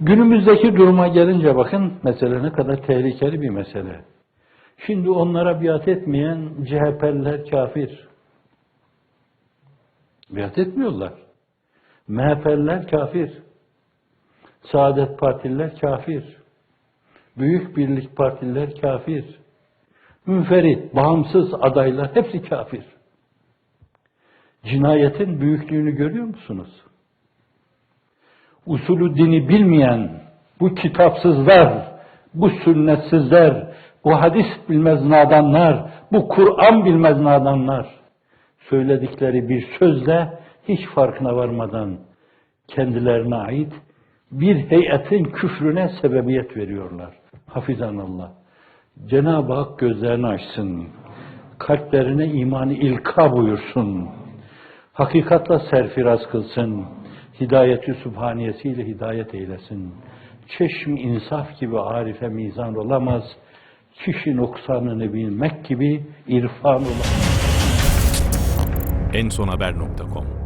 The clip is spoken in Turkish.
Günümüzdeki duruma gelince bakın mesele ne kadar tehlikeli bir mesele. Şimdi onlara biat etmeyen CHP'liler kafir. Biat etmiyorlar. MHP'liler kafir. Saadet Partililer kafir. Büyük Birlik Partililer kafir. Münferit, bağımsız adaylar hepsi kafir. Cinayetin büyüklüğünü görüyor musunuz? Usulü dini bilmeyen bu kitapsızlar, bu sünnetsizler, bu hadis bilmez nadanlar, bu Kur'an bilmez nadanlar söyledikleri bir sözle hiç farkına varmadan kendilerine ait bir heyetin küfrüne sebebiyet veriyorlar. Hafizanallah. Cenab-ı Hak gözlerini açsın. Kalplerine imanı ilka buyursun. Hakikatla serfiraz kılsın. Hidayeti sübhaniyesiyle hidayet eylesin. Çeşm insaf gibi arife mizan olamaz. Kişi noksanını bilmek gibi irfan olamaz. ensonhaber.com